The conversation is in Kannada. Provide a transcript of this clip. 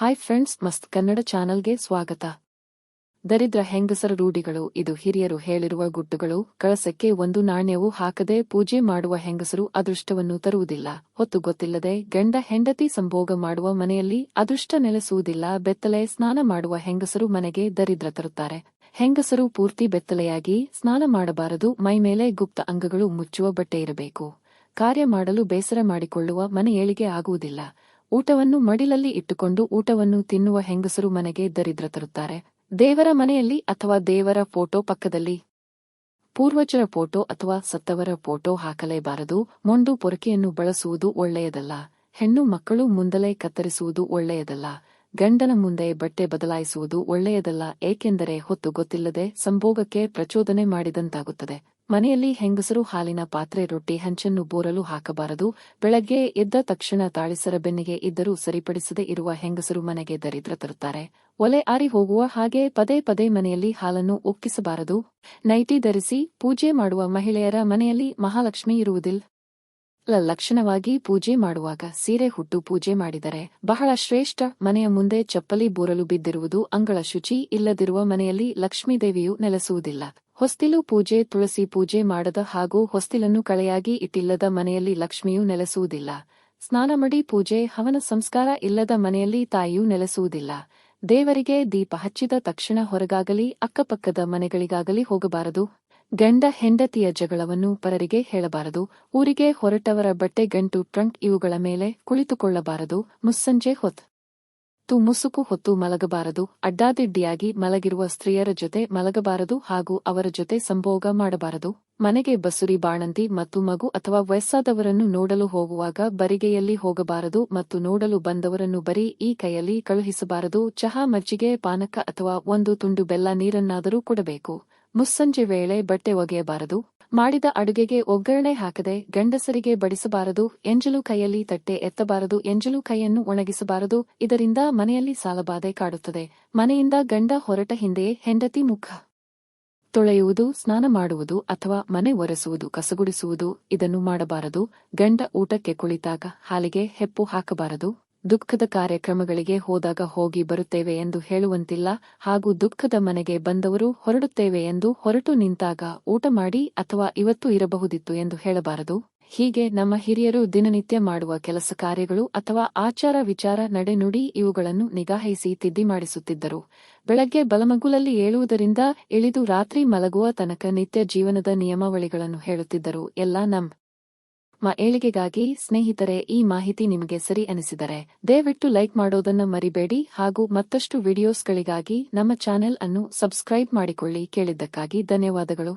ಹಾಯ್ ಫ್ರೆಂಡ್ಸ್ ಮಸ್ತ್ ಕನ್ನಡ ಚಾನಲ್ಗೆ ಸ್ವಾಗತ. ದರಿದ್ರ ಹೆಂಗಸರ ರೂಢಿಗಳು, ಇದು ಹಿರಿಯರು ಹೇಳಿರುವ ಗುಟ್ಟುಗಳು, ಕಳಸಕ್ಕೆ ಒಂದು ನಾಣ್ಯವು ಹಾಕದೆ ಪೂಜೆ ಮಾಡುವ ಹೆಂಗಸರು ಅದೃಷ್ಟವನ್ನು ತರುವುದಿಲ್ಲ. ಹೊತ್ತು ಗೊತ್ತಿಲ್ಲದೆ ಗಂಡ ಹೆಂಡತಿ ಸಂಭೋಗ ಮಾಡುವ ಮನೆಯಲ್ಲಿ ಅದೃಷ್ಟ ನೆಲೆಸುವುದಿಲ್ಲ, ಬೆತ್ತಲೆ ಸ್ನಾನ ಮಾಡುವ ಹೆಂಗಸರು ಮನೆಗೆ ದರಿದ್ರ ತರುತ್ತಾರೆ. ಹೆಂಗಸರು ಪೂರ್ತಿ ಬೆತ್ತಲೆಯಾಗಿ ಸ್ನಾನ ಮಾಡಬಾರದು ಮೈಮೇಲೆ ಗುಪ್ತ ಅಂಗಗಳು ಮುಚ್ಚುವ ಬಟ್ಟೆ ಇರಬೇಕು. ಕಾರ್ಯ ಮಾಡಲು ಬೇಸರ ಮಾಡಿಕೊಳ್ಳುವ ಮನೆಯೇಳಿಗೆ ಆಗುವುದಿಲ್ಲ. ಊಟವನ್ನು ಮಡಿಲಲ್ಲಿ ಇಟ್ಟುಕೊಂಡು ಊಟವನ್ನು ತಿನ್ನುವ ಹೆಂಗಸರು ಮನೆಗೆ ದರಿದ್ರ ತರುತ್ತಾರೆ. ದೇವರ ಮನೆಯಲ್ಲಿ ಅಥವಾ ದೇವರ ಫೋಟೋ ಪಕ್ಕದಲ್ಲಿ? ಪೂರ್ವಜರ ಫೋಟೋ ಅಥವಾ ಸತ್ತವರ ಫೋಟೋ ಹಾಕಲೇಬಾರದು. ಮೊಂಡು ಪೊರಕೆಯನ್ನು ಬಳಸುವುದು ಒಳ್ಳೆಯದಲ್ಲ. ಹೆಣ್ಣು ಮಕ್ಕಳು ಮುಂದಲೇ ಕತ್ತರಿಸುವುದು ಒಳ್ಳೆಯದಲ್ಲ. ಗಂಡನ ಮುಂದೆ ಬಟ್ಟೆ ಬದಲಾಯಿಸುವುದು ಒಳ್ಳೆಯದಲ್ಲ, ಏಕೆಂದರೆ ಹೊತ್ತು ಗೊತ್ತಿಲ್ಲದೆ ಸಂಭೋಗಕ್ಕೆ ಪ್ರಚೋದನೆ ಮಾಡಿದಂತಾಗುತ್ತದೆ. ಮನೆಯಲ್ಲಿ ಹೆಂಗಸರು ಹಾಲಿನ ಪಾತ್ರೆ, ರೊಟ್ಟಿ, ಹಂಚನ್ನು ಬೋರಲು ಹಾಕಬಾರದು. ಬೆಳಗ್ಗೆ ಎದ್ದ ತಕ್ಷಣ ತಾಳಿಸರ ಬೆನ್ನಿಗೆ ಇದ್ದರೂ ಸರಿಪಡಿಸದೇ ಇರುವ ಹೆಂಗಸರು ಮನೆಗೆ ದರಿದ್ರ ತರುತ್ತಾರೆ. ಒಲೆ ಆರಿ ಹೋಗುವ ಹಾಗೆ ಪದೇ ಪದೇ ಮನೆಯಲ್ಲಿ ಹಾಲನ್ನು ಒಕ್ಕಿಸಬಾರದು ನೈಟಿ ಧರಿಸಿ ಪೂಜೆ ಮಾಡುವ ಮಹಿಳೆಯರ ಮನೆಯಲ್ಲಿ ಮಹಾಲಕ್ಷ್ಮಿ ಇರುವುದಿಲ್ಲ. ಲಕ್ಷಣವಾಗಿ ಪೂಜೆ ಮಾಡುವಾಗ ಸೀರೆ ಹುಟ್ಟು ಪೂಜೆ ಮಾಡಿದರೆ ಬಹಳ ಶ್ರೇಷ್ಠ. ಮನೆಯ ಮುಂದೆ ಚಪ್ಪಲಿ ಬೋರಲು ಬಿದ್ದಿರುವುದು ಅಂಗಳ ಶುಚಿ. ಇಲ್ಲದಿರುವ ಮನೆಯಲ್ಲಿ ಲಕ್ಷ್ಮೀದೇವಿಯು ನೆಲೆಸುವುದಿಲ್ಲ. ಹೊಸ್ತಿಲು ಪೂಜೆ, ತುಳಸಿ ಪೂಜೆ ಮಾಡದ ಹಾಗೂ ಹೊಸ್ತಿಲನ್ನು ಕಳೆಯಾಗಿ ಇಟ್ಟಿಲ್ಲದ ಮನೆಯಲ್ಲಿ ಲಕ್ಷ್ಮಿಯೂ ನೆಲೆಸುವುದಿಲ್ಲ. ಸ್ನಾನಮಡಿ ಪೂಜೆ, ಹವನ ಸಂಸ್ಕಾರ ಇಲ್ಲದ ಮನೆಯಲ್ಲಿ ತಾಯಿಯೂ ನೆಲೆಸುವುದಿಲ್ಲ. ದೇವರಿಗೆ ದೀಪ ಹಚ್ಚಿದ ತಕ್ಷಣ ಹೊರಗಾಗಲಿ, ಅಕ್ಕಪಕ್ಕದ ಮನೆಗಳಿಗಾಗಲಿ ಹೋಗಬಾರದು. ಗಂಡ ಹೆಂಡತಿಯ ಜಗಳವನ್ನು ಪರರಿಗೆ ಹೇಳಬಾರದು. ಊರಿಗೆ ಹೊರಟವರ ಬಟ್ಟೆ, ಗಂಟು, ಟ್ರಂಕ್ ಇವುಗಳ ಮೇಲೆ ಕುಳಿತುಕೊಳ್ಳಬಾರದು. ಮುಸ್ಸಂಜೆ ಹೊತ್ ತು ಮುಸುಕು ಹೊತ್ತು ಮಲಗಬಾರದು, ಅಡ್ಡಾದಿಡ್ಡಿಯಾಗಿ ಮಲಗಿರುವ ಸ್ತ್ರೀಯರ ಜೊತೆ ಮಲಗಬಾರದು ಹಾಗೂ ಅವರ ಜೊತೆ ಸಂಭೋಗ ಮಾಡಬಾರದು. ಮನೆಗೆ ಬಸುರಿ ಬಾಣಂತಿ ಮತ್ತು ಮಗು ಅಥವಾ ವಯಸ್ಸಾದವರನ್ನು ನೋಡಲು ಹೋಗುವಾಗ ಬರಿಗೆಯಲ್ಲಿ ಹೋಗಬಾರದು ಮತ್ತು ನೋಡಲು ಬಂದವರನ್ನು ಬರೀ ಈ ಕೈಯಲ್ಲಿ ಕಳುಹಿಸಬಾರದು. ಚಹಾ ಮಜ್ಜಿಗೆ, ಪಾನಕ ಅಥವಾ ಒಂದು ತುಂಡು ಬೆಲ್ಲ ನೀರನ್ನಾದರೂ ಕೊಡಬೇಕು. ಮುಸ್ಸಂಜೆ ವೇಳೆ ಬಟ್ಟೆ ಒಗೆಯಬಾರದು. ಮಾಡಿದ ಅಡುಗೆಗೆ ಒಗ್ಗರಣೆ ಹಾಕದೆ ಗಂಡಸರಿಗೆ ಬಡಿಸಬಾರದು. ಎಂಜಲು ಕೈಯಲ್ಲಿ ತಟ್ಟೆ ಎತ್ತಬಾರದು. ಎಂಜಲು ಕೈಯನ್ನು ಒಣಗಿಸಬಾರದು. ಇದರಿಂದ ಮನೆಯಲ್ಲಿ ಸಾಲಬಾಧೆ ಕಾಡುತ್ತದೆ. ಮನೆಯಿಂದ ಗಂಡ ಹೊರಟ ಹಿಂದೆಯೇ ಹೆಂಡತಿ ಮುಖ ತೊಳೆಯುವುದು, ಸ್ನಾನ ಮಾಡುವುದು ಅಥವಾ ಮನೆ ಒರೆಸುವುದು, ಕಸಗುಡಿಸುವುದು ಇದನ್ನು ಮಾಡಬಾರದು. ಗಂಡ ಊಟಕ್ಕೆ ಕುಳಿತಾಗ ಹಾಲಿಗೆ ಹೆಪ್ಪು ಹಾಕಬಾರದು. ದುಃಖದ ಕಾರ್ಯಕ್ರಮಗಳಿಗೆ ಹೋದಾಗ ಹೋಗಿ ಬರುತ್ತೇವೆ ಎಂದು ಹೇಳುವಂತಿಲ್ಲ. ಹಾಗೂ ದುಃಖದ ಮನೆಗೆ ಬಂದವರು ಹೊರಡುತ್ತೇವೆ ಎಂದು ಹೊರಟು ನಿಂತಾಗ ಊಟ ಮಾಡಿ ಅಥವಾ ಇವತ್ತು ಇರಬಹುದಿತ್ತು ಎಂದು ಹೇಳಬಾರದು. ಹೀಗೆ ನಮ್ಮ ಹಿರಿಯರು ದಿನನಿತ್ಯ ಮಾಡುವ ಕೆಲಸ ಕಾರ್ಯಗಳು ಅಥವಾ ಆಚಾರ ವಿಚಾರ ನಡೆನುಡಿ ಇವುಗಳನ್ನು ನಿಗಾಹಿಸಿ ತಿದ್ದಿ ಮಾಡಿಸುತ್ತಿದ್ದರು. ಬೆಳಗ್ಗೆ ಬಲಮಗುಲಲ್ಲಿ ಏಳುವುದರಿಂದ ಇಳಿದು ರಾತ್ರಿ ಮಲಗುವ ತನಕ ನಿತ್ಯ ಜೀವನದ ನಿಯಮಾವಳಿಗಳನ್ನು ಹೇಳುತ್ತಿದ್ದರು. ಎಲ್ಲ ನಮ್ ಮ ಏಳಿಗೆಗಾಗಿ ಸ್ನೇಹಿತರೆ, ಈ ಮಾಹಿತಿ ನಿಮಗೆ ಸರಿ ಅನಿಸಿದರೆ, ದಯವಿಟ್ಟು ಲೈಕ್ ಮಾಡೋದನ್ನ ಮರಿಬೇಡಿ ಹಾಗೂ ಮತ್ತಷ್ಟು ವಿಡಿಯೋಸ್ಗಳಿಗಾಗಿ ನಮ್ಮ ಚಾನೆಲ್ ಅನ್ನು ಸಬ್ಸ್ಕ್ರೈಬ್ ಮಾಡಿಕೊಳ್ಳಿ ಕೇಳಿದ್ದಕ್ಕಾಗಿ ಧನ್ಯವಾದಗಳು.